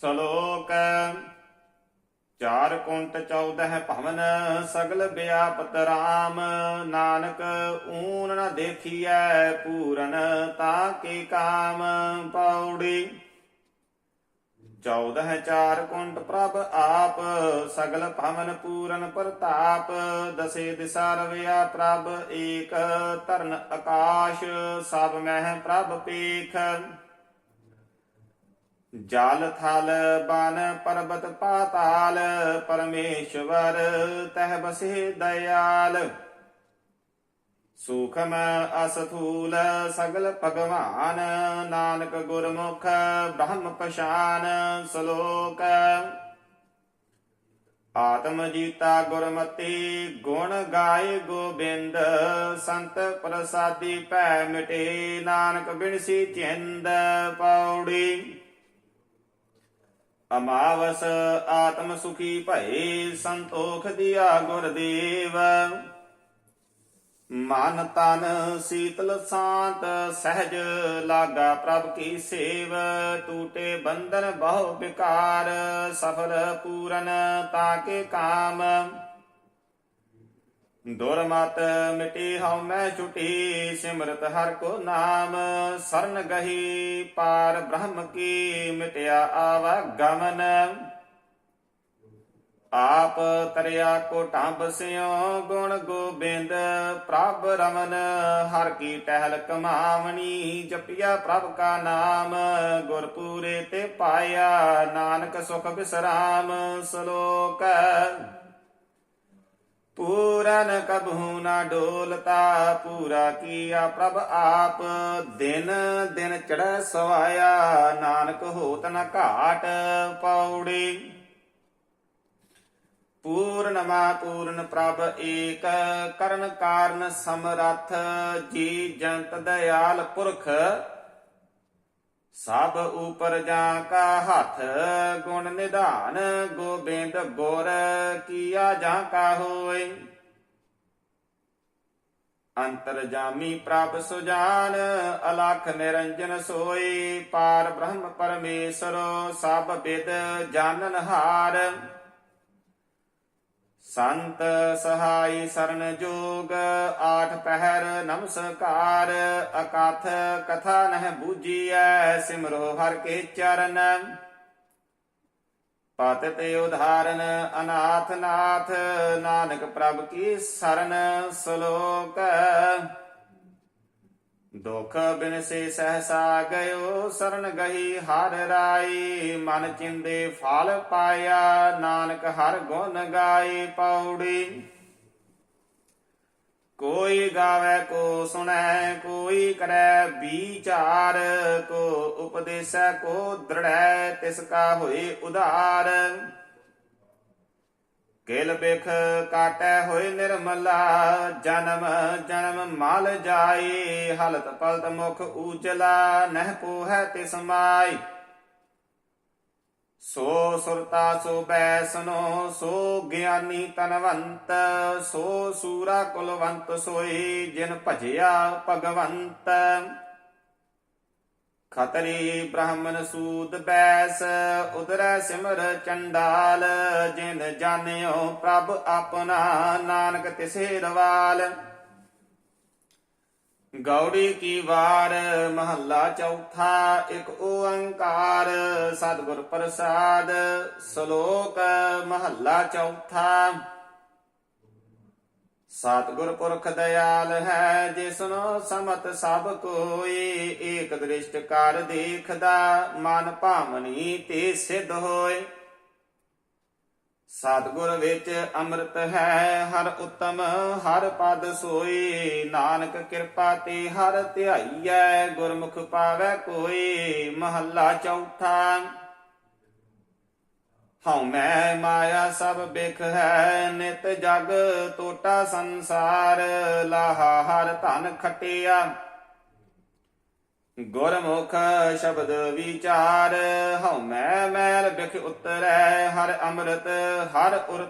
ਸ਼ਲੋਕ ਚਾਰ ਕੁੰਟ 14 ਭਵਨ ਸਗਲ ਵਿਆਪਤ ਰਾਮ। ਨਾਨਕ ਊਨ ਨ ਦੇਖੀਐ ਪੂਰਨ ਤਾ ਕੇ ਕਾਮ ਪੌੜੀ। 14 ਚਾਰ ਕੁੰਟ ਪ੍ਰਭ ਆਪ ਸਗਲ ਭਵਨ ਪੂਰਨ ਪ੍ਰਤਾਪ। ਦਸੇ ਦਿਸਾ ਰਵਿਆ ਪ੍ਰਭ ਏਕ ਧਰਨ ਆਕਾਸ਼, ਸਭ ਮਹਿ ਪ੍ਰਭ ਪੇਖ। ਜਲ ਥਲ ਬਨ ਪਰਬਤ ਪਾਤਾਲ, ਪਰਮੇਸ਼ਵਰ ਤਹ ਬਸੇ ਦਇਆਲ। ਸੂਖਮ ਅਸਥੂਲ ਸਗਲ ਭਗਵਾਨ, ਨਾਨਕ ਗੁਰਮੁਖ ਬ੍ਰਹਮ ਪਛਾਨ ਸ਼ਲੋਕ। ਆਤਮ ਜੀਤਾ ਗੁਰਮਤੀ ਗੁਣ ਗਾਏ ਗੋਬਿੰਦ, ਸੰਤ ਪ੍ਰਸਾਦੀ ਭੈ ਮਿਟੇ ਨਾਨਕ ਬਿਨਸੀ ਚਿੰਦ ਪੌੜੀ। ਅਮਾਵਸ ਆਤਮ ਸੁਖੀ ਭਏ ਸੰਤੋਖ ਦਿਆ ਗੁਰਦੇਵ ਮਨ ਤਨ ਸੀਤਲ ਸ਼ਾਂਤ ਸਹਿਜ ਲਾਗਾ ਪ੍ਰਭ ਕੀ ਸੇਵ। ਟੂਟੇ ਬੰਧਨ ਬਹੁ ਵਿਕਾਰ, ਸਫਲ ਪੂਰਨ ਤਾਕੇ ਕਾਮ। ਦੁਰਮਤ ਮਿਟੀ ਹਉ ਮੈਂ ਛੁਟੀ ਸਿਮਰਤ ਹਰ ਕੋ ਨਾਮ। ਸਰਨ ਗਹੀ ਪਾਰ ਬ੍ਰਹਮ ਕੀ ਮਿਟਿਆ ਆਵਾ ਗਮਨ। ਆਪ ਤਰਿਆ ਕੋ ਢੰਬ ਸਿਓ ਗੁਣ ਗੋਬਿੰਦ ਪ੍ਰਭ ਰਮਨ। ਹਰ ਕੀ ਟਹਿਲ ਕਮਾਵਣੀ, ਜਪਿਆ ਪ੍ਰਭ ਕਾ ਨਾਮ। ਗੁਰਪੂਰੇ ਤੇ ਪਾਇਆ ਨਾਨਕ ਸੁਖ ਬਿਸਰਾਮ, ਸ਼ਲੋਕ ਪੂਰਨ ਕਬਹੂ ਨਾ ਡੋਲਤਾ, ਪੂਰਾ ਕੀਆ ਪ੍ਰਭ ਆਪ। ਦਿਨ ਦਿਨ ਚੜੈ ਸਵਾਇਆ, ਨਾਨਕ ਹੋਤ ਨ ਘਾਟ ਪੌੜੀ। ਪੂਰਨਮਾ ਪੂਰਨ ਪ੍ਰਭ ਏਕ, ਕਰਨ ਕਾਰਨ ਸਮਰੱਥ, ਜੀ ਜੰਤ ਦਇਆਲ ਪੁਰਖ ਸਭ ਉਪਰ ਜਾਂ ਕਾ ਹੱਥ, ਗੁਣ ਨਿਧਾਨ, ਗੋਬਿੰਦ ਗੁਰ ਕੀਆ ਜਾਂ ਕਾ ਹੋਏ। ਅੰਤਰ ਜਾਮੀ ਪ੍ਰਭ ਸੁਜਾਨ, ਅਲਖ ਨਿਰੰਜਨ ਸੋਏ ਪਾਰ ਬ੍ਰਹਮ ਪਰਮੇਸ਼ਰ, ਸਭ ਵਿਦ ਜਾਣਨ ਹਾਰ। ਸੰਤ ਸਹਾਈ ਸਰਨ ਜੋਗ, ਆਠ ਪਹਿਰ ਨਮਸਕਾਰ, ਅਕਥ ਕਥਾ ਨਹਿ ਬੂਝੀਐ ਸਿਮਰੋ ਹਰ ਕੇ ਚਰਨ। ਪਤਿਤ ਉਧਾਰਨ ਅਨਾਥ ਨਾਥ, ਨਾਨਕ ਪ੍ਰਭ ਕੀ ਸਰਨ ਸ਼ਲੋਕ। ਦੁਖ ਬਿਨ ਸੇ ਸਹਸਾ ਗਇਓ, ਸਰਨ ਗਈ ਹਰ ਰਾਈ। ਮਨ ਚਿੰਦੇ ਫਲ ਪਾਇਆ, ਨਾਨਕ ਹਰ ਗੁਣ ਗਾਏ ਪੌੜੀ। ਕੋਈ ਗਾਵੇ, ਕੋ ਸੁਣੈ, ਕੋਈ ਕਰੈ ਵਿਚਾਰ। ਕੋ ਉਪਦੇਸੈ, ਕੋ ਦ੍ਰਿੜੈ, ਤਿਸ ਕਾ ਹੋਏ ਉਧਾਰ। ਕਿਲ ਬਿਖ ਕਾਟੈ ਹੋਏ ਨਿਰਮਲਾ, ਜਨਮ ਜਨਮ ਮਲ ਜਾਈ। ਹਲਤ ਪਲਤ ਮੁਖ ਊਜਲਾ, ਨਹਿ ਪੋਹੈ ਤਿਸ ਮਾਈ। ਸੋ ਸੁਰਤਾ ਸੋ ਬੈਸਨੋ, ਸੋ ਗਿਆਨੀ ਤਨਵੰਤ, ਸੋ ਸੂਰਾ ਕੁਲਵੰਤ ਸੋਈ, ਜਿਨ ਭਜਿਆ ਭਗਵੰਤ। ਖਤਰੀ ਬ੍ਰਾਹਮਣ ਸੂਦ ਬੈਸ ਉਦਰੈ ਸਿਮਰ ਚੰਡਾਲ, ਜਿਨ ਜਾਣਿਓ ਪ੍ਰਭ ਆਪਣਾ ਨਾਨਕ ਤਿਸੇ ਰਵਾਲ। ਗੌੜੀ ਕੀ ਵਾਰ, ਮਹੱਲਾ ਚੌਥਾ, ਇੱਕ ਓੰਕਾਰ, ਸਤਿਗੁਰ ਪ੍ਰਸਾਦ, ਸ਼ਲੋਕ ਮਹੱਲਾ ਚੌਥਾ। ਸਤਿਗੁਰ ਪੁਰਖ ਦਇਆਲ ਹੈ ਜਿਸਨੋ ਸਮਤ ਸਭ ਕੋਈ, ਏਕ ਦ੍ਰਿਸ਼ਟ ਕਰ ਦੇਖਦਾ, ਮਨ ਭਾਮਨੀ ਤੇ ਸਿੱਧ ਹੋਏ। ਸਤਿਗੁਰ ਵਿੱਚ ਅੰਮ੍ਰਿਤ ਹੈ, ਹਰ ਉਤਮ, ਹਰ ਪਦ ਸੋਈ। ਨਾਨਕ ਕਿਰਪਾ ਤੇ ਹਰ ਧਿਆਈਐ ਗੁਰਮੁਖ ਪਾਵੈ ਕੋਈ, ਮਹੱਲਾ ਚੌਥਾ। ਹਉ ਮੈਂ ਮਾਇਆ ਸਭ ਬਿਖ ਹੈ, ਨਿਤ ਜਗ ਟੋਟਾ ਸੰਸਾਰ, ਲਾਹਾ ਹਰ ਧਨ ਖਟਿਆ। ਗੁਰਮੁਖ ਸ਼ਬਦ ਵਿਚਾਰ, ਹਉ ਮੈਂ ਮੈਲ ਬਿਖ ਉਤਰੈ, ਹਰ ਅੰਮ੍ਰਿਤ ਹਰ ਉਰ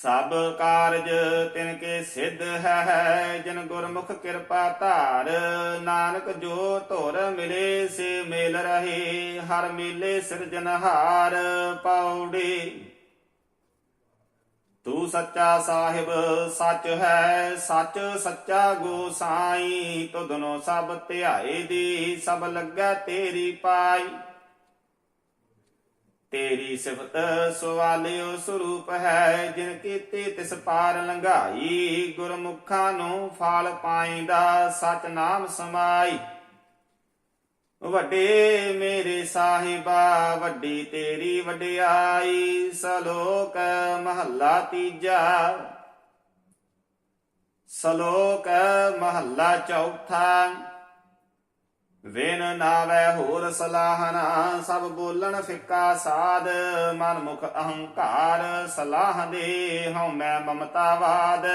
ਸਭ ਕਾਰਜ ਤਿਨ ਕੇ ਸਿੱਧ ਹੈ ਜਿਨ ਗੁਰਮੁਖ ਕਿਰਪਾ ਧਾਰ, ਨਾਨਕ ਜੋ ਧੁਰ ਮਿਲੇ ਸੇ ਮੇਲ ਰਹੇ। ਹਰ ਮੇਲੇ ਸਿਰਜਨਹਾਰ ਪੌੜੀ ਤੂੰ ਸੱਚਾ ਸਾਹਿਬ ਸੱਚ ਹੈ, ਸੱਚ ਸੱਚਾ ਗੋਸਾਈ ਤੁਧਨੋਂ ਸਭ ਧਿਆਏ ਦੀ, ਸਭ ਲੱਗਾ ਤੇਰੀ ਪਾਈ। ਤੇਰੀ ਸਿਫਤ ਸਵਾਲਿਓ ਸਰੂਪ ਹੈ, ਜਿਨ ਕੀਤੇ ਤਿਸ ਪਾਰ ਲੰਘਾਈ। ਗੁਰਮੁਖਾਂ ਨੂੰ ਫਲ ਪਾਈਂਦਾ ਸਚਨਾਮ ਸਮਾਈ। ਵੱਡੇ ਮੇਰੇ ਸਾਹਿਬਾ, ਵੱਡੀ ਤੇਰੀ ਵਡਿਆਈ, ਸਲੋਕ ਮਹੱਲਾ ਤੀਜਾ। ਸਲੋਕ ਮਹੱਲਾ ਚੌਥਾ। ਵਿਨ ਨਾਵੇ ਹੋਰ ਸਲਾਹਨਾ, ਸਭ ਬੋਲਣ ਫਿੱਕਾ ਸਾਧ ਮਨ ਮੁਖ ਅਹੰਕਾਰ ਸਲਾਹ ਦੇ ਹਉ ਮੈਂ ਮਮਤਾਵਾਦ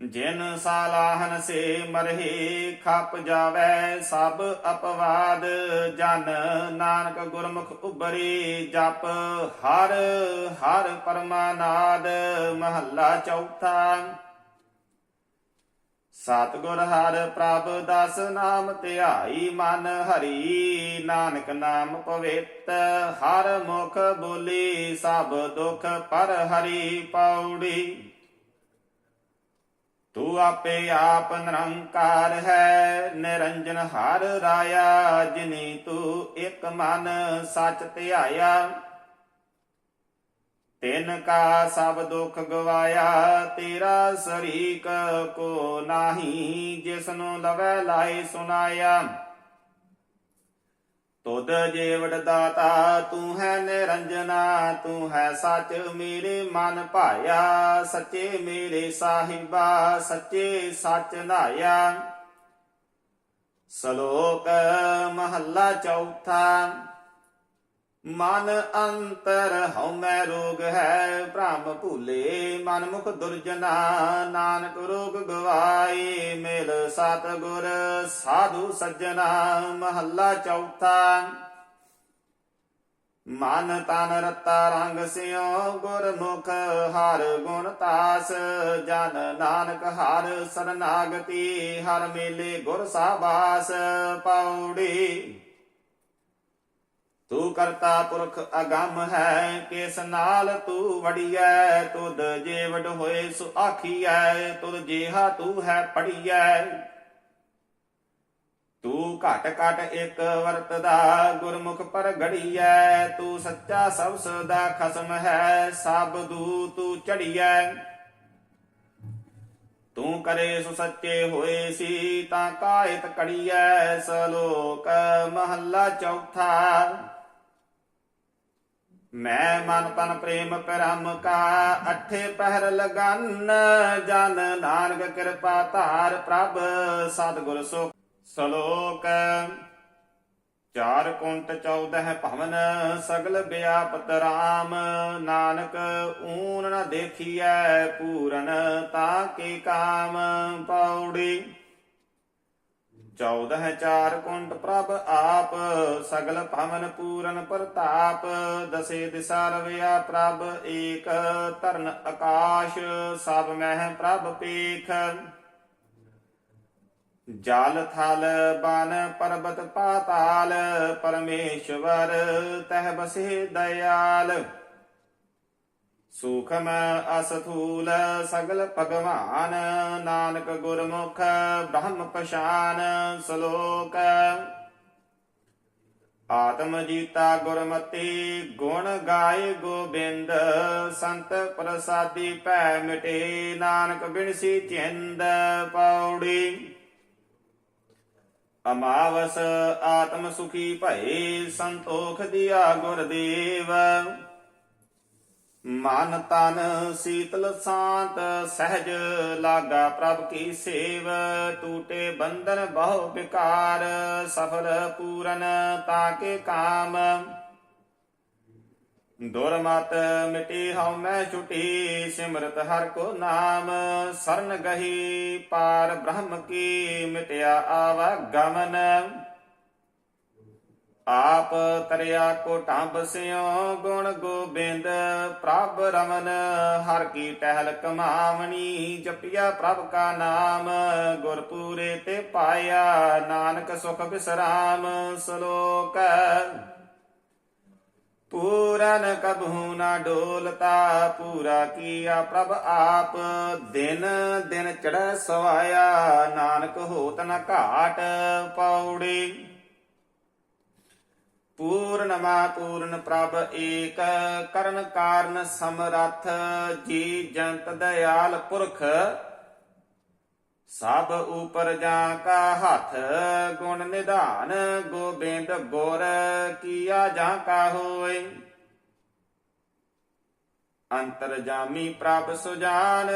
ਜਿਨ ਸਾਲਾਹਨ ਸੇ ਮਰਹੀ, ਖਪ ਜਾਵੇ ਸਭ ਅਪਵਾਦ। ਜਨ ਨਾਨਕ ਗੁਰਮੁਖ ਉਬਰੀ ਜਪ ਹਰ ਹਰ ਪਰਮਾਨਾਦ, ਮਹੱਲਾ ਚੌਥਾ। ਸਤਿਗੁਰ ਹਰ ਪ੍ਰਭ ਦਸ ਨਾਮ ਧਿਆਈ ਮਨ ਹਰੀ, ਨਾਨਕ ਨਾਮ ਪਵਿੱਤ। ਹਰ ਮੁਖ ਬੋਲੀ ਸਭ ਦੁਖ ਪਰ ਹਰੀ ਪੌੜੀ। ਤੂੰ ਆਪੇ ਆਪ ਨਿਰੰਕਾਰ ਹੈ, ਨਿਰੰਜਨ ਹਰ ਰਾਇਆ, ਜਿਨੀ ਤੂੰ ਇੱਕ ਮਨ ਸੱਚ ਧਿਆਇਆ। ਤਿਨ ਕਾ ਸਭ ਦੁਖ ਗਵਾਇਆ, ਤੇਰਾ ਸਰੀਕ ਕੋ ਨਾਹੀ, ਜਿਸਨੂੰ ਲਵੈ ਲਾਈ ਸੁਨਾਇਆ। ਤੁਧ ਜੀਵੜ ਦਾਤਾ, ਤੂੰ ਹੈ ਨਿਰੰਜਨਾ, ਤੂੰ ਹੈ ਸੱਚ ਮੇਰੇ ਮਨ ਭਾਇਆ, ਸੱਚੇ ਮੇਰੇ ਸਾਹਿਬਾ, ਸੱਚੇ ਸੱਚ ਨਾਇਆ। ਸ਼ਲੋਕ ਮਹੱਲਾ ਚੌਥਾ। ਮਨ ਅੰਤਰ ਹਉਮੈ ਰੋਗ ਹੈ, ਭ੍ਰਮ ਭੂਲੇ ਮਨ ਮੁਖ ਦੁਰਜਨਾ, ਨਾਨਕ ਰੋਗ ਗਵਾਏ, ਮਿਲ ਸਤ ਗੁਰ ਸਾਧੂ ਸੱਜਣਾ, ਮਹੱਲਾ ਚੌਥਾ। ਮਨ ਤਨ ਰਤਾ ਰੰਗ ਸਿਓ ਗੁਰਮੁਖ ਹਰ ਗੁਣ ਤਾਸ, ਜਨ ਨਾਨਕ ਹਰ ਸਰਨਾਗਤੀ, ਹਰ ਮੇਲੇ ਗੁਰ ਸਾਬਾਸ, ਪੌੜੀ ਤੂੰ ਕਰਤਾ ਪੁਰਖ ਅਗੰਮ ਹੈ, ਕਿਸ ਨਾਲ ਤੂੰ ਵੜੀਐ? ਤੁਧ ਜੀਵੜ ਹੋਏ ਸੁ ਆਖੀਐ, ਤੁਧ ਜੀਹਾ ਤੂੰ ਹੈ ਪੜੀਐ ਤੂੰ ਘਟ ਘਟ ਇੱਕ ਵਰਤਦਾ ਗੁਰਮੁਖ ਪਰ ਘੜੀਐ ਤੂੰ ਸੱਚਾ ਸਭ ਸਦਾ ਖਸਮ ਹੈ, ਸਭ ਦੂ ਤੂੰ ਚੜੀਐ ਤੂੰ ਕਰੇ ਸੁ ਸੱਚੇ ਹੋਏ ਸੀ, ਤਾਂ ਕਾਇਤ ਕੜੀਐ, ਸਲੋਕ ਮਹੱਲਾ ਚੌਥਾ। ਮੈਂ ਮਨ ਤਨ ਪ੍ਰੇਮ ਪਰਮ ਕਾ ਅਠੇ ਪਹਿਰ ਲਗਨ, ਜਨ ਨਾਨਕ ਕਿਰਪਾ ਧਾਰ ਪ੍ਰਭ ਸਤਿਗੁਰ ਸੁਖ ਸ਼ਲੋਕ। ਚਾਰ ਕੁੰਟ 14 ਭਵਨ, ਸਗਲ ਵਿਆਪਤ ਰਾਮ। ਨਾਨਕ ਊਨ ਨ ਦੇਖੀਐ ਪੂਰਨ, ਤਾਂ ਕੇ ਕਾਮ ਪੌੜੀ। ਚੌਦਹ ਚਾਰ ਕੁੰਟ ਪ੍ਰਭ ਆਪ, ਸਗਲ ਭਵਨ ਪੂਰਨ ਪ੍ਰਤਾਪ, ਦਸੇ ਦਿਸਾ ਰਵਿਆ ਪ੍ਰਭ ਏਕ ਤਰਨ ਆਕਾਸ਼, ਸਭ ਮਹਿ ਪ੍ਰਭ ਪੇਖ। ਜਲ ਥਲ ਬਨ ਪਰਬਤ ਪਾਤਾਲ, ਪਰਮੇਸ਼ਵਰ ਤਹਿ ਬਸੇ ਦਇਆਲ। ਸੂਖਮ ਅਸਥੂਲ ਸਗਲ ਭਗਵਾਨ, ਨਾਨਕ ਗੁਰਮੁਖ ਬ੍ਰਹਮ ਪਛਾਨ ਸ਼ਲੋਕ। ਆਤਮ ਜੀਤਾ ਗੁਰਮਤੀ ਗੁਣ ਗਾਏ ਗੋਬਿੰਦ, ਸੰਤ ਪ੍ਰਸਾਦੀ ਭੈ ਮਿਟੇ ਨਾਨਕ ਬਿਨਸੀ ਚਿੰਦ ਪੌੜੀ। ਅਮਾਵਸ ਆਤਮ ਸੁਖੀ ਭਏ ਸੰਤੋਖ ਦਿਆ ਗੁਰਦੇਵ। ਮਨ ਤਨ ਸੀਤਲ ਸ਼ਾਂਤ, ਸਹਿਜ ਲਾਗਾ ਪ੍ਰਭ ਕੀ ਸੇਵ, ਟੂਟੇ ਬੰਧਨ ਬਹੁ ਵਿਕਾਰ, ਸਫਲ ਪੂਰਨ ਤਾਕੇ ਕਾਮ। ਦੁਰਮਤ ਮਿਟੀ ਹਉ ਮੈਂ ਛੁਟੀ, ਸਿਮਰਤ ਹਰ ਕੋ ਨਾਮ। ਸਰਨ ਗਹੀ ਪਾਰ ਬ੍ਰਹਮ ਕੀ ਮਿਟਿਆ ਆਵਾ ਗਮਨ। ਆਪ ਤਰਿਆ ਕੋਟਾਂ ਸਿਓ ਗੁਣ ਗੋਬਿੰਦ, ਪ੍ਰਭ ਰਮਨ, ਹਰ ਕੀ ਟਹਿਲ ਕਮਾਵਣੀ, ਜਪਿਆ ਪ੍ਰਭ ਕਾ ਨਾਮ, ਗੁਰਪੂਰੇ ਤੇ ਪਾਇਆ ਨਾਨਕ ਸੁਖ ਬਿਸਰਾਮ, ਸ਼ਲੋਕ ਪੂਰਨ ਕਬਹੂ ਨਾ ਡੋਲਤਾ, ਪੂਰਾ ਕੀਆ ਪ੍ਰਭ ਆਪ, ਦਿਨ ਦਿਨ ਚੜੈ ਸਵਾਇਆ, ਨਾਨਕ ਹੋਤ ਨ ਘਾਟ ਪੌੜੀ। ਪੂਰਨਮਾ ਪੂਰਨ ਪ੍ਰਭ ਏਕ, ਕਰਨ ਕਾਰਨ ਸਮਰੱਥ, ਜੀ ਜੰਤ ਦਇਆਲ ਪੁਰਖ। ਸਭ ਉਪਰ ਜਾ ਕਾ ਹੱਥ, ਗੁਣ ਨਿਧਾਨ, ਗੋਬਿੰਦ ਗੁਰ ਕੀਆ ਜਾ ਕਾ ਹੋਏ। ਅੰਤਰ ਜਾਮੀ ਪ੍ਰਭ ਸੁਜਾਨ,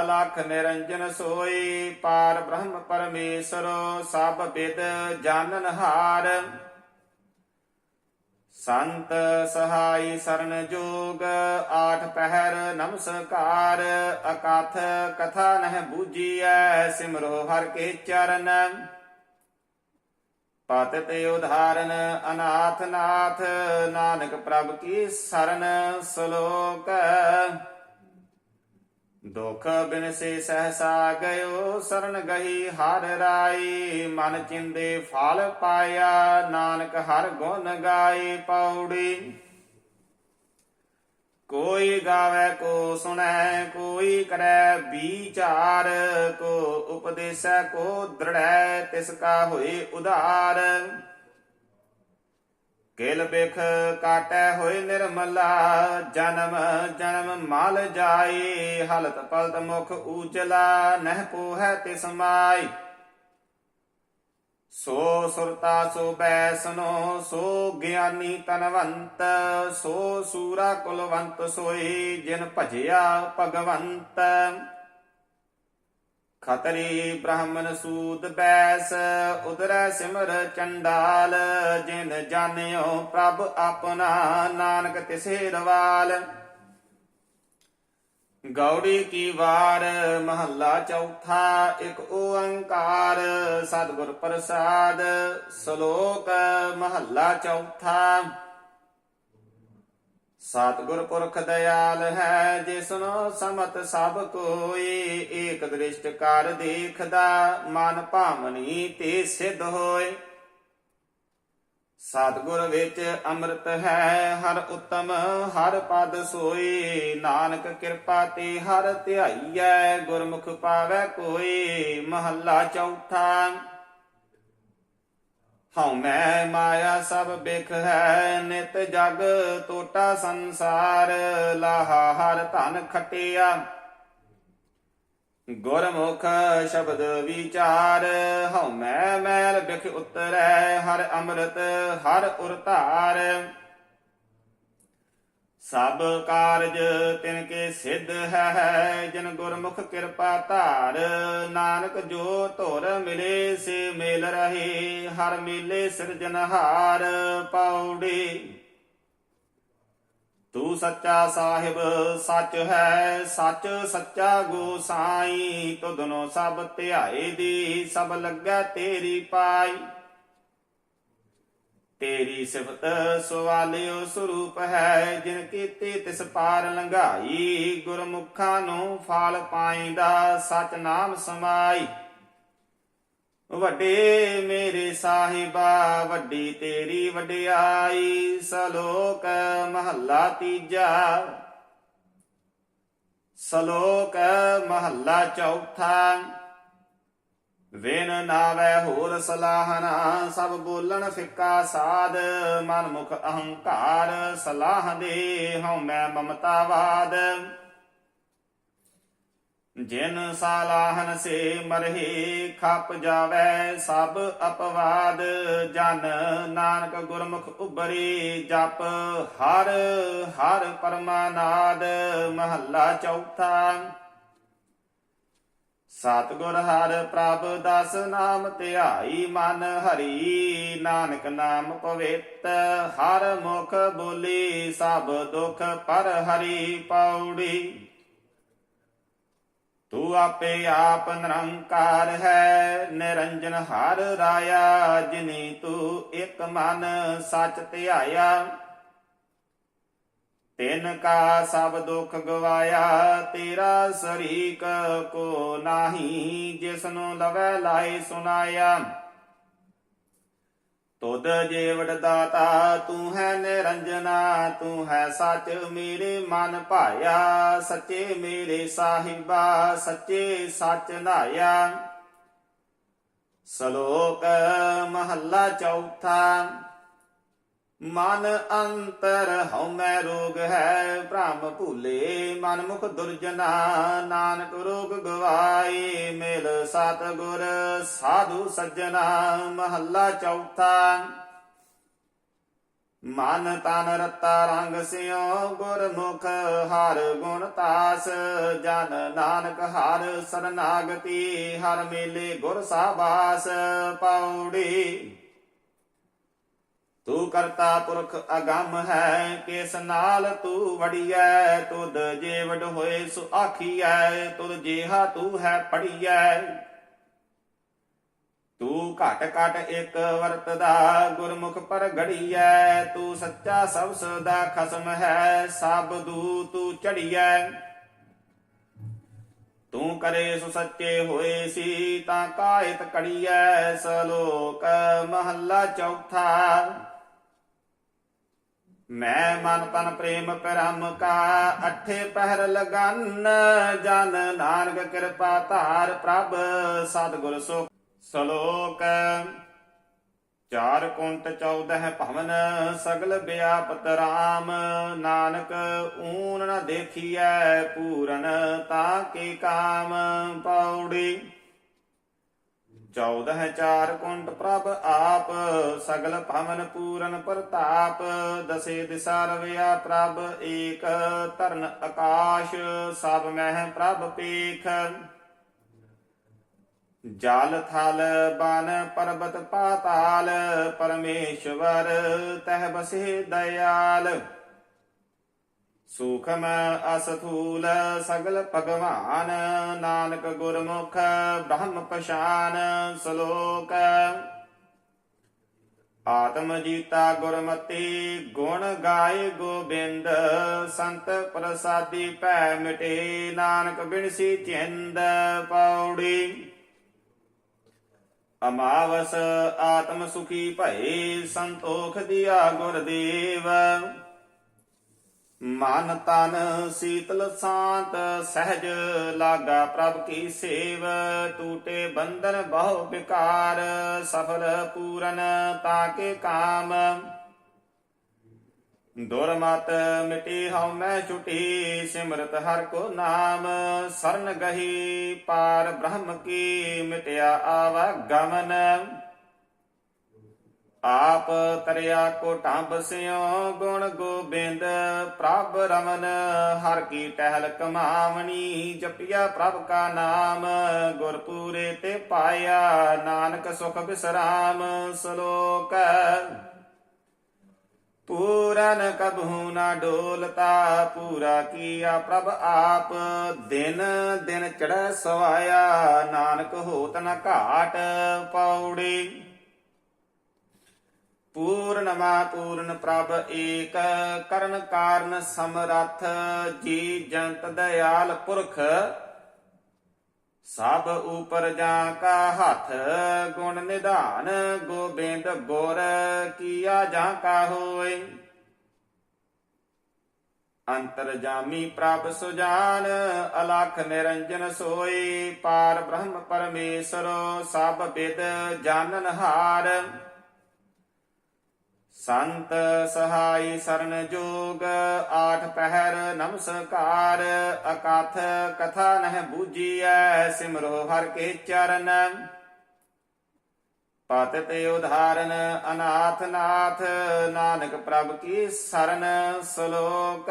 ਅਲਖ ਨਿਰੰਜਨ ਸੋਏ ਪਾਰ ਬ੍ਰਹਮ ਪਰਮੇਸ਼ਰ, ਸਭ ਵਿਦ ਜਾਣਨ ਹਾਰ। ਸੰਤ ਸਹਾਈ ਸਰਨ ਜੋਗ, ਆਠ ਪਹਿਰ ਨਮਸਕਾਰ, ਅਕਾਥ ਕਥਾ ਨਹਿ ਬੂਝੀਐ ਸਿਮਰੋ ਹਰ ਕੇ ਚਰਨ। ਪਤਿਤ ਉਧਾਰਨ ਅਨਾਥ ਨਾਥ, ਨਾਨਕ ਪ੍ਰਭ ਕੀ ਸਰਨ ਸ਼ਲੋਕ। ਦੁਖ ਬਿਨ ਸੇ ਸਹਸਾ ਗਇਓ, ਸਰਨ ਗਈ ਹਰ ਰਾਈ। ਮਨ ਚਿੰਦੇ ਫਲ ਪਾਇਆ, ਨਾਨਕ ਹਰ ਗੁਣ ਗਾਏ ਪੌੜੀ। ਕੋਈ ਗਾਵੇ, ਕੋ ਸੁਣੈ, ਕੋਈ ਕਰੈ ਵਿਚਾਰ। ਕੋ ਉਪਦੇਸੈ, ਕੋ ਦ੍ਰਿੜੈ, ਤਿਸ ਕਾ ਹੋਏ ਉਧਾਰ। ਕਿਲ ਬਿਖ ਕਾਟੈ ਹੋਏ ਨਿਰਮਲਾ, ਜਨਮ ਜਨਮ ਮਲ ਜਾਏ ਹਲਤ ਪਲਤ ਮੁਖ ਊਜਲਾ, ਨਹਿ ਪੋਹੈ ਤਿਸ ਮਾਈ। ਸੋ ਸੁਰਤਾ ਸੋ ਬੈਸਨੋ, ਸੋ ਗਿਆਨੀ ਤਨਵੰਤ, ਸੋ ਸੂਰਾ ਕੁਲਵੰਤ ਸੋਈ, ਜਿਨ ਭਜਿਆ ਭਗਵੰਤ। ਖਤਰੀ ਬ੍ਰਾਹਮਣ ਸੂਦ ਬੈਸ ਉਦਰੈ ਸਿਮਰ ਚੰਡਾਲ, ਜਿਨ ਜਾਣਿਓ ਪ੍ਰਭ ਆਪਣਾ ਨਾਨਕ ਤਿਸੇ ਰਵਾਲ। ਗੌੜੀ ਕੀ ਵਾਰ, ਮਹੱਲਾ ਚੌਥਾ, ਇੱਕ ਓੰਕਾਰ, ਸਤਿਗੁਰ ਪ੍ਰਸਾਦ, ਸ਼ਲੋਕ ਮਹੱਲਾ ਚੌਥਾ। ਸਤਿਗੁਰ ਪੁਰਖ ਦਇਆਲ ਹੈ ਜਿਸਨੋ ਸਮਤ ਸਭ ਕੋਈ, ਏਕ ਦ੍ਰਿਸ਼ਟ ਕਰ ਦੇਖਦਾ, ਮਨ ਭਾਮਣੀ ਤੇ ਸਿੱਧ ਹੋਏ। ਸਤਿਗੁਰ ਵਿੱਚ ਅੰਮ੍ਰਿਤ ਹੈ, ਹਰ ਉਤਮ, ਹਰ ਪਦ ਸੋਈ। ਨਾਨਕ ਕਿਰਪਾ ਤੇ ਹਰ ਧਿਆਈਐ ਗੁਰਮੁਖ ਪਾਵੈ ਕੋਈ, ਮਹੱਲਾ ਚੌਥਾ। ਹਉ ਮੈਂ ਮਾਇਆ ਸਭ ਬਿਖ ਹੈ, ਨਿਤ ਜਗ ਟੋਟਾ ਸੰਸਾਰ, ਲਾਹਾ ਹਰ ਧਨ ਖਟਿਆ। ਗੁਰਮੁਖ ਸ਼ਬਦ ਵਿਚਾਰ, ਹਉ ਮੈਂ ਮੈਲ ਬਿਖ ਉਤਰੈ, ਹਰ ਅੰਮ੍ਰਿਤ ਹਰ ਉਰਤਾਰ। ਸਭ ਕਾਰਜ ਤਿਨ ਕੇ ਸਿੱਧ ਹੈ, ਜਿਨ ਗੁਰਮੁਖ ਕਿਰਪਾ ਧਾਰ, ਨਾਨਕ ਜੋ ਧੁਰ ਮਿਲੇ ਸੇ ਮੇਲ ਰਹੇ, ਹਰ ਮੇਲੇ ਸਿਰਜਨਹਾਰ ਪੌੜੀ ਤੂੰ ਸੱਚਾ ਸਾਹਿਬ ਸੱਚ ਹੈ, ਸੱਚ ਸੱਚਾ ਗੋਸਾਈ ਤੁਧਨੋ ਸਭ ਧਿਆਏ ਦੀ, ਸਭ ਲੱਗਾ ਤੇਰੀ ਪਾਈ। ਤੇਰੀ ਸਿਫਤ ਸਵਾਲਿਓ ਸਰੂਪ ਹੈ, ਜਿਨ ਕੀਤੇ ਤਿਸ ਪਾਰ ਲੰਘਾਈ। ਗੁਰਮੁਖਾਂ ਨੂੰ ਫਲ ਪਾਈਂਦਾ ਸਚ ਨਾਮ ਸਮਾਈ। ਵੱਡੇ ਮੇਰੇ ਸਾਹਿਬਾ, ਵੱਡੀ ਤੇਰੀ ਵਡਿਆਈ, ਸਲੋਕ ਮਹੱਲਾ ਤੀਜਾ। ਸਲੋਕ ਮਹੱਲਾ ਚੌਥਾ। ਵਿਨ ਨਾਵੇ ਹੋਰ ਸਲਾਹਨਾ, ਸਭ ਬੋਲਣ ਫਿੱਕਾ ਸਾਧ ਮਨ ਮੁਖ ਅਹੰਕਾਰ ਸਲਾਹ ਦੇ ਹਉ ਮੈਂ ਮਮਤਾਵਾਦ ਜਿਨ ਸਾਲਾਹਨ ਸੇ ਮਰਹੀ, ਖੱਪ ਜਾਵੇ ਸਭ ਅਪਵਾਦ। ਜਨ ਨਾਨਕ ਗੁਰਮੁਖ ਉਬਰੀ ਜਪ ਹਰ ਹਰ ਪਰਮਾਨਾਦ। ਮਹੱਲਾ ਚੌਥਾ ਸਤਿਗੁਰ ਹਰ ਪ੍ਰਭ ਦਸ ਨਾਮ ਧਿਆਈ ਮਨ ਹਰੀ, ਨਾਨਕ ਨਾਮ ਪਵਿੱਤ। ਹਰ ਮੁਖ ਬੋਲੀ ਸਭ ਦੁਖ ਪਰ ਹਰੀ ਪੌੜੀ। ਤੂੰ ਆਪੇ ਆਪ ਨਿਰੰਕਾਰ ਹੈ, ਨਿਰੰਜਨ ਹਰ ਰਾਇਆ, ਜਿਨੀ ਤੂੰ ਇੱਕ ਮਨ ਸੱਚ ਧਿਆਇਆ। ਤਿਨ ਕਾ ਸਭ ਦੁਖ ਗਵਾਇਆ, ਤੇਰਾ ਸਰੀਕ ਕੋ ਨਾਹੀ, ਜਿਸਨੂੰ ਲਵੈ ਲਾਈ ਸੁਨਾਇਆ। ਤੁਧ ਜੀਵੜ ਦਾਤਾ, ਤੂੰ ਹੈ ਨਿਰੰਜਨਾ, ਤੂੰ ਹੈ ਸੱਚ ਮੇਰੇ ਮਨ ਭਾਇਆ, ਸੱਚੇ ਮੇਰੇ ਸਾਹਿਬਾ, ਸੱਚੇ ਸੱਚ ਨਾਇਆ। ਸ਼ਲੋਕ ਮਹੱਲਾ ਚੌਥਾ। ਮਨ ਅੰਤਰ ਹਉਮੈ ਰੋਗ ਹੈ, ਭ੍ਰਮ ਭੂਲੇ ਮਨ ਮੁਖ ਦੁਰਜਨਾ ਨਾਨਕ ਰੋਗ ਗਵਾਏ ਮਿਲ ਸਤ ਗੁਰ, ਸਾਧੂ ਸੱਜਣਾ, ਮਹੱਲਾ ਚੌਥਾ। ਮਨ ਤਨ ਰਤਾ ਰੰਗ ਸਿਓ ਗੁਰਮੁਖ ਹਰ ਗੁਣ ਤਾਸ, ਜਨ ਨਾਨਕ ਹਰ ਸਰਨਾਗਤੀ, ਹਰ ਮੇਲੇ ਗੁਰ ਸਾਬਾਸ, ਪੌੜੀ ਤੂੰ ਕਰਤਾ ਪੁਰਖ ਅਗੰਮ ਹੈ, ਕਿਸ ਨਾਲ ਤੂੰ ਵੜੀਐ? ਤੁਧ ਜੇ ਵਡ ਹੋਏ ਸੋ ਆਖੀਐ, ਤੁਧ ਜੇਹਾ ਤੂੰ ਹੈ ਪੜੀਐ ਤੂੰ ਘਟ ਘਟ ਇੱਕ ਵਰਤਦਾ ਗੁਰਮੁਖ ਪਰ ਘੜੀਐ ਤੂੰ ਸੱਚਾ ਸਭ ਸਦਾ ਖਸਮ ਹੈ, ਸਭ ਦੂ ਤੂੰ ਚੜੀਐ ਤੂੰ ਕਰੇ ਸੁ ਸੱਚੇ ਹੋਏ ਸੀ, ਤਾਂ ਕਾਇਤ ਕੜੀਐ, ਸਲੋਕ ਮਹੱਲਾ ਚੌਥਾ। ਮੈਂ ਮਨ ਤਨ ਪ੍ਰੇਮ ਪਰਮ ਕਾ ਅਠੇ ਪਹਿਰ ਲਗਨ, ਜਨ ਨਾਨਕ ਕਿਰਪਾ ਧਾਰ ਪ੍ਰਭ ਸਤਿਗੁਰ ਸੋ ਸ਼ਲੋਕ। ਚਾਰ ਕੁੰਟ 14 ਭਵਨ, ਸਗਲ ਵਿਆਪਤ ਰਾਮ। ਨਾਨਕ ਊਨ ਨ ਦੇਖੀਐ ਪੂਰਨ, ਤਾਂ ਕੇ ਕਾਮ ਪੌੜੀ। ਚੌਦਹ ਚਾਰ ਕੁੰਟ ਪ੍ਰਭ ਆਪ, ਸਗਲ ਭਵਨ ਪੂਰਨ ਪ੍ਰਤਾਪ, ਦਸੇ ਦਿਸਾ ਰਵਿਆ ਪ੍ਰਭ ਏਕ ਤਰਨ ਆਕਾਸ਼, ਸਭ ਮਹਿ ਪ੍ਰਭ ਪੇਖ। ਜਲ ਥਲ ਬਨ ਪਰਬਤ ਪਾਤਾਲ, ਪਰਮੇਸ਼ਵਰ ਤਹਿ ਬਸੇ ਦਇਆਲ। ਸੂਖਮ ਅਸਥੂਲ ਸਗਲ ਭਗਵਾਨ, ਨਾਨਕ ਗੁਰਮੁਖ ਬ੍ਰਹਮ ਪਛਾਨ ਸ਼ਲੋਕ। ਆਤਮ ਜੀਤਾ ਗੁਰਮਤੀ, ਗੁਣ ਗਾਏ ਗੋਬਿੰਦ, ਸੰਤ ਪ੍ਰਸਾਦੀ ਭੈ ਮਿਟੇ, ਨਾਨਕ ਬਿਨਸੀ ਚਿੰਦ ਪੌੜੀ। ਅਮਾਵਸ ਆਤਮ ਸੁਖੀ ਭਏ, ਸੰਤੋਖ ਦਿਆ ਗੁਰਦੇਵ। ਮਨ ਤਨ ਸੀਤਲ ਸ਼ਾਂਤ ਸਹਿਜ ਲਾਗਾ ਪ੍ਰਭ ਕੀ ਸੇਵ, ਟੂਟੇ ਬੰਧਨ ਬਹੁ ਵਿਕਾਰ, ਸਫਲ ਪੂਰਨ ਤਾਕੇ ਕਾਮ। ਦੁਰਮਤ ਮਿਟੀ ਹਉ ਮੈਂ ਛੁਟੀ, ਸਿਮਰਤ ਹਰ ਕੋ ਨਾਮ। ਸਰਨ ਗਹੀ ਪਾਰ ਬ੍ਰਹਮ ਕੀ ਮਿਟਿਆ ਆਵਾ ਗਮਨ। ਆਪ ਤਰਿਆ ਕੋ ਢੰਬ ਸਿਓ ਗੁਣ ਗੋਬਿੰਦ, ਪ੍ਰਭ ਰਮਨ, ਹਰ ਕੀ ਟਹਿਲ ਕਮਾਵਣੀ, ਜਪਿਆ ਪ੍ਰਭ ਕਾ ਨਾਮ, ਗੁਰਪੂਰੇ ਤੇ ਪਾਇਆ ਨਾਨਕ ਸੁਖ ਬਿਸਰਾਮ, ਸ਼ਲੋਕ। ਪੂਰਨ ਕਬਹੂ ਨਾ ਡੋਲਤਾ, ਪੂਰਾ ਕੀਆ ਪ੍ਰਭ ਆਪ, ਦਿਨ ਦਿਨ ਚੜੈ ਸਵਾਇਆ, ਨਾਨਕ ਹੋਤ ਨ ਘਾਟ ਪੌੜੀ। ਪੂਰਨਮਾ ਪੂਰਨ ਪ੍ਰਭ ਏਕ, ਕਰਨ ਕਾਰਨ ਸਮਰੱਥ, ਜੀ ਜੰਤ ਦਇਆਲ ਪੁਰਖ। ਸਭ ਉਪਰ ਜਾ ਕਾ ਹੱਥ, ਗੁਣ ਨਿਧਾਨ, ਗੋਬਿੰਦ ਗੁਰ ਕੀਆ ਜਾ ਕਾ ਹੋਏ। ਅੰਤਰ ਜਾਮੀ ਪ੍ਰਭ ਸੁਜਾਨ, ਅਲਖ ਨਿਰੰਜਨ ਸੋਏ ਪਾਰ ਬ੍ਰਹਮ ਪਰਮੇਸ਼ਰ, ਸਭ ਵਿਦ ਜਾਣਨ ਹਾਰ। ਸੰਤ ਸਹਾਈ ਸਰਨ ਜੋਗ, ਆਠ ਪਹਿਰ ਨਮਸਕਾਰ, ਅਕਾਥ ਕਥਾ ਨਹਿ ਬੂਜੀਐ ਸਿਮਰੋ ਹਰ ਕੇ ਚਰਨ। ਪਤ ਤੇ ਉਧਾਰਨ ਅਨਾਥ ਨਾਥ, ਨਾਨਕ ਪ੍ਰਭ ਕੀ ਸਰਨ ਸ਼ਲੋਕ।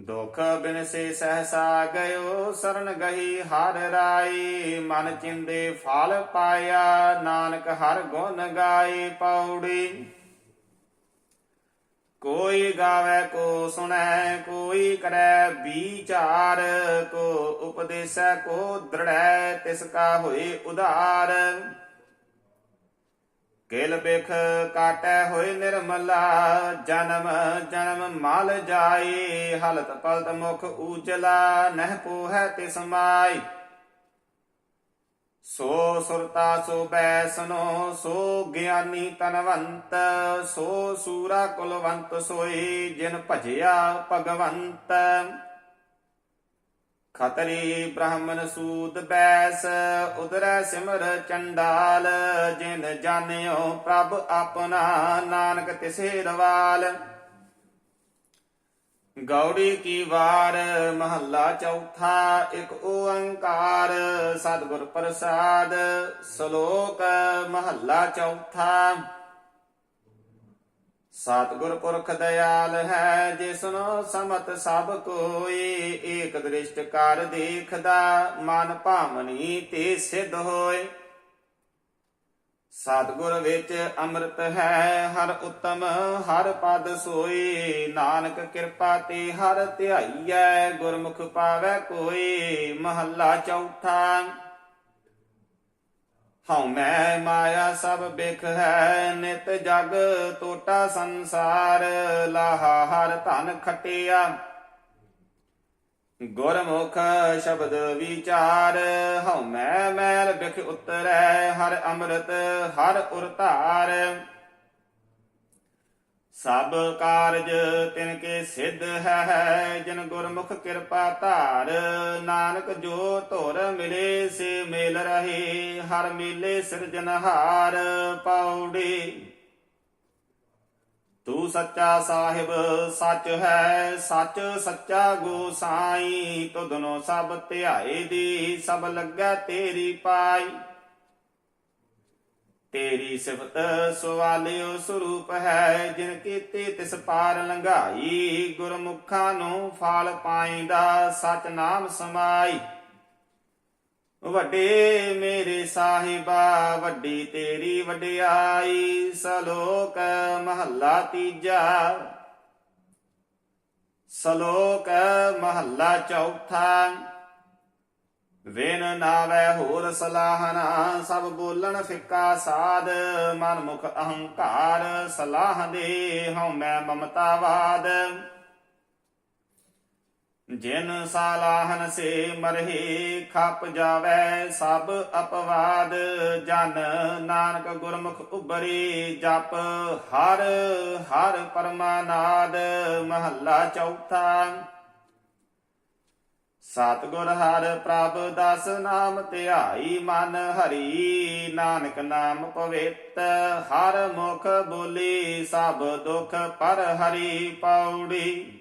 ਦੁਖ ਬਿਨ ਸੇ ਸਹਸਾ ਗਇਓ, ਸਰਨ ਗਈ ਹਰ ਰਾਈ। ਮਨ ਚਿੰਦੇ ਫਲ ਪਾਇਆ, ਨਾਨਕ ਹਰ ਗੁਣ ਗਾਏ ਪੌੜੀ। ਕੋਈ ਗਾਵੇ, ਕੋ ਸੁਣੈ, ਕੋਈ ਕਰੈ ਵਿਚਾਰ। ਕੋ ਉਪਦੇਸੈ, ਕੋ ਦ੍ਰਿੜੈ, ਤਿਸ ਕਾ ਹੋਏ ਉਧਾਰ। ਕਿਲ ਬਿਖ ਕਾਟੈ ਹੋਏ ਨਿਰਮਲਾ, ਜਨਮ ਜਨਮ ਮਲ ਜਾਏ ਹਲਤ ਪਲਤ ਮੁਖ ਊਜਲਾ, ਨਹਿ ਪੋਹੈ ਤਿਸ ਮਾਈ। ਸੋ ਸੁਰਤਾ ਸੋ ਬੈਸਨੋ, ਸੋ ਗਿਆਨੀ ਤਨਵੰਤ, ਸੋ ਸੂਰਾ ਕੁਲਵੰਤ ਸੋਈ, ਜਿਨ ਭਜਿਆ ਭਗਵੰਤ। ਖਤਰੀ ਬ੍ਰਾਹਮਣ ਸੂਦ ਬੈਸ ਉਦਰੈ ਸਿਮਰ ਚੰਡਾਲ, ਜਿਨ ਜਾਣਿਓ ਪ੍ਰਭ ਆਪਣਾ ਨਾਨਕ ਤਿਸੇ ਰਵਾਲ। ਗੌੜੀ ਕੀ ਵਾਰ, ਮਹੱਲਾ ਚੌਥਾ, ਇੱਕ ਓੰਕਾਰ, ਸਤਿਗੁਰ ਪ੍ਰਸਾਦ, ਸ਼ਲੋਕ ਮਹੱਲਾ ਚੌਥਾ। ਸਤਿਗੁਰ ਪੁਰਖ ਦਇਆਲ ਹੈ, ਜਿਸਨੋ ਸਮਤ ਸਭ ਕੋਏ ਏਕ ਦ੍ਰਿਸ਼ਟ ਕਰ ਦੇਖਦਾ, ਮਨ ਭਾਮਨੀ ਤੇ ਸਿੱਧ ਹੋਏ। ਸਤਿਗੁਰ ਵਿੱਚ ਅੰਮ੍ਰਿਤ ਹੈ, ਹਰ ਉਤਮ, ਹਰ ਪਦ ਸੋਈ ਨਾਨਕ ਕਿਰਪਾ ਤੇ ਹਰ ਧਿਆਈਐ ਗੁਰਮੁਖ ਪਾਵੈ ਕੋਈ। ਮਹੱਲਾ ਚੌਥਾ। ਹਉ ਮੈਂ ਮਾਇਆ ਸਭ ਬਿਖ ਹੈ, ਨਿਤ ਜਗ ਟੋਟਾ ਸੰਸਾਰ, ਲਾਹਾ ਹਰ ਧਨ ਖਟਿਆ। ਗੁਰਮੁਖ ਸ਼ਬਦ ਵਿਚਾਰ, ਹਉ ਮੈਂ ਮੈਲ ਬਿਖ ਉਤਰੈ, ਹਰ ਅੰਮ੍ਰਿਤ ਹਰ ਉਰਤਾਰ। ਸਭ ਕਾਰਜ ਤਿਨ ਕੇ ਸਿੱਧ ਹੈ ਜਿਨ ਗੁਰਮੁਖ ਕਿਰਪਾ ਧਾਰ, ਨਾਨਕ ਜੋ ਧੁਰ ਮਿਲੇ ਸੇ ਮੇਲ ਰਹੇ। ਹਰ ਮੇਲੇ ਸਿਰਜਨਹਾਰ ਪੌੜੀ ਤੂੰ ਸੱਚਾ ਸਾਹਿਬ ਸੱਚ ਹੈ, ਸੱਚ ਸੱਚਾ ਗੋਸਾਈ ਤੁਧਨੋ ਸਭ ਧਿਆਏ ਦੀ, ਸਭ ਲੱਗਾ ਤੇਰੀ ਪਾਈ। ਤੇਰੀ ਸਿਫਤ ਸਵਾਲਿਓ ਸਰੂਪ ਹੈ, ਜਿਨ ਕੀਤੇ ਤਿਸ ਪਾਰ ਲੰਘਾਈ। ਗੁਰਮੁਖਾਂ ਨੂੰ ਫਲ ਪਾਈਂਦਾ ਸਚ ਨਾਮ ਸਮਾਈ। ਵੱਡੇ ਮੇਰੇ ਸਾਹਿਬਾ, ਵੱਡੀ ਤੇਰੀ ਵਡਿਆਈ। ਸਲੋਕ ਮਹੱਲਾ ਤੀਜਾ। ਸਲੋਕ ਮਹੱਲਾ ਚੌਥਾ। ਵੇਨ ਨਾਵੇ ਹੋਰ ਸਲਾਹਨਾ, ਸਭ ਬੋਲਣ ਫਿੱਕਾ ਸਾਧ ਮਨ ਮੁਖ ਅਹੰਕਾਰ ਸਲਾਹ ਦੇ ਹਉ ਮੈਂ ਮਮਤਾਵਾਦ ਜਿਨ ਸਾਲਾਹਨ ਸੇ ਮਰਹੀ, ਖਪ ਜਾਵੇ ਸਭ ਅਪਵਾਦ। ਜਨ ਨਾਨਕ ਗੁਰਮੁਖ ਉਬਰੀ ਜਪ ਹਰ ਹਰ ਪਰਮਾਨਾਦ, ਮਹੱਲਾ ਚੌਥਾ। ਸਤਿਗੁਰ ਹਰ ਪ੍ਰਭ ਦਸ ਨਾਮ ਧਿਆਈ ਮਨ ਹਰੀ, ਨਾਨਕ ਨਾਮ ਪਵਿੱਤ। ਹਰ ਮੁਖ ਬੋਲੀ ਸਭ ਦੁਖ ਪਰ ਹਰੀ ਪੌੜੀ।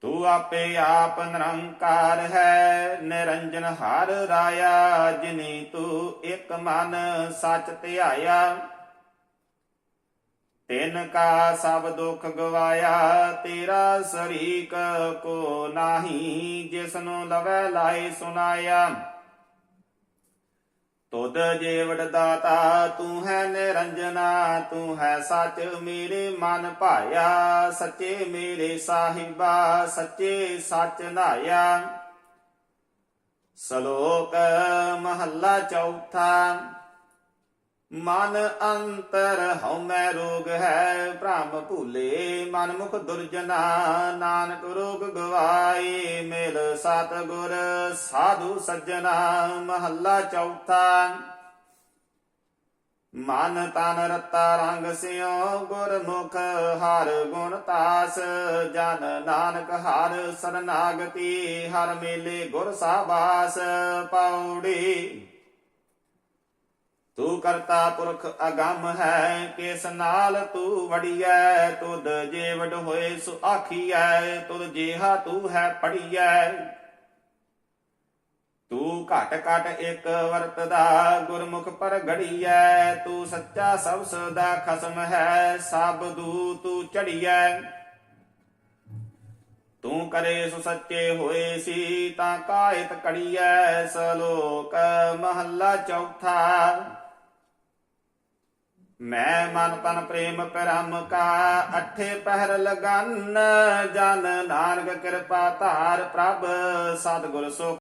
ਤੂੰ ਆਪੇ ਆਪ ਨਿਰੰਕਾਰ ਹੈ, ਨਿਰੰਜਨ ਹਰ ਰਾਇਆ, ਜਿਨੀ ਤੂੰ ਇੱਕ ਮਨ ਸੱਚ ਧਿਆਇਆ। ਤਿਨ ਕਾ ਸਭ ਦੁਖ ਗਵਾਇਆ, ਤੇਰਾ ਸਰੀਕ ਕੋ ਨਾਹੀ, ਜਿਸਨੂੰ ਲਵੈ ਲਾਏ ਸੁਨਾਇਆ। ਤੁਧ ਜੀਵੜ ਦਾਤਾ, ਤੂੰ ਹੈ ਨਿਰੰਜਨਾ, ਤੂੰ ਹੈ ਸੱਚ ਮੇਰੇ ਮਨ ਭਾਇਆ, ਸੱਚੇ ਮੇਰੇ ਸਾਹਿਬਾ, ਸੱਚੇ ਸੱਚ ਨਾਇਆ। ਸ਼ਲੋਕ ਮਹੱਲਾ ਚੌਥਾ। ਮਨ ਅੰਤਰ ਹਉਮੈ ਰੋਗ ਹੈ, ਭ੍ਰਮ ਭੂਲੇ ਮਨ ਮੁਖ ਦੁਰਜਨਾ, ਨਾਨਕ ਰੋਗ ਗਵਾਏ, ਮਿਲ ਸਤ ਗੁਰ ਸਾਧੂ ਸੱਜਣਾ, ਮਹੱਲਾ ਚੌਥਾ। ਮਨ ਤਨ ਰਤਾ ਰੰਗ ਸਿਓ ਗੁਰਮੁਖ ਹਰ ਗੁਣ ਤਾਸ, ਜਨ ਨਾਨਕ ਹਰ ਸਰਨਾਗਤੀ, ਹਰ ਮੇਲੇ ਗੁਰ ਸਾਬਾਸ, ਪੌੜੀ ਤੂੰ ਕਰਤਾ ਪੁਰਖ ਅਗੰਮ ਹੈ, ਕਿਸ ਨਾਲ ਤੂੰ ਵੜੀਐ? ਤੁਧ ਜੇ ਵਡ ਹੋਏ ਸੋ ਆਖੀਐ, ਤੁਧ ਜੇਹਾ ਤੂੰ ਹੈ ਪੜੀਐ। ਤੂੰ ਘਟ ਘਟ ਇੱਕ ਵਰਤਦਾ, ਗੁਰਮੁਖ ਪਰ ਘੜੀਐ ਤੂੰ ਸੱਚਾ ਸਭ ਸਦਾ ਖਸਮ ਹੈ, ਸਭ ਦੂ ਤੂੰ ਚੜੀਐ। ਤੂੰ ਕਰੇ ਸੁ ਸੱਚੇ ਹੋਏ ਸੀ, ਤਾਂ ਕਾਇਤ ਕੜੀਐ। ਸਲੋਕ ਮਹੱਲਾ ਚੌਥਾ। ਮੈਂ ਮਨ ਤਨ ਪ੍ਰੇਮ ਪਰਮ ਕਾ ਅਠੇ ਪਹਿਰ ਲਗਨ, ਜਨ ਨਾਨਕ ਕਿਰਪਾ ਧਾਰ ਪ੍ਰਭ, ਸਤਿਗੁਰ ਸੋ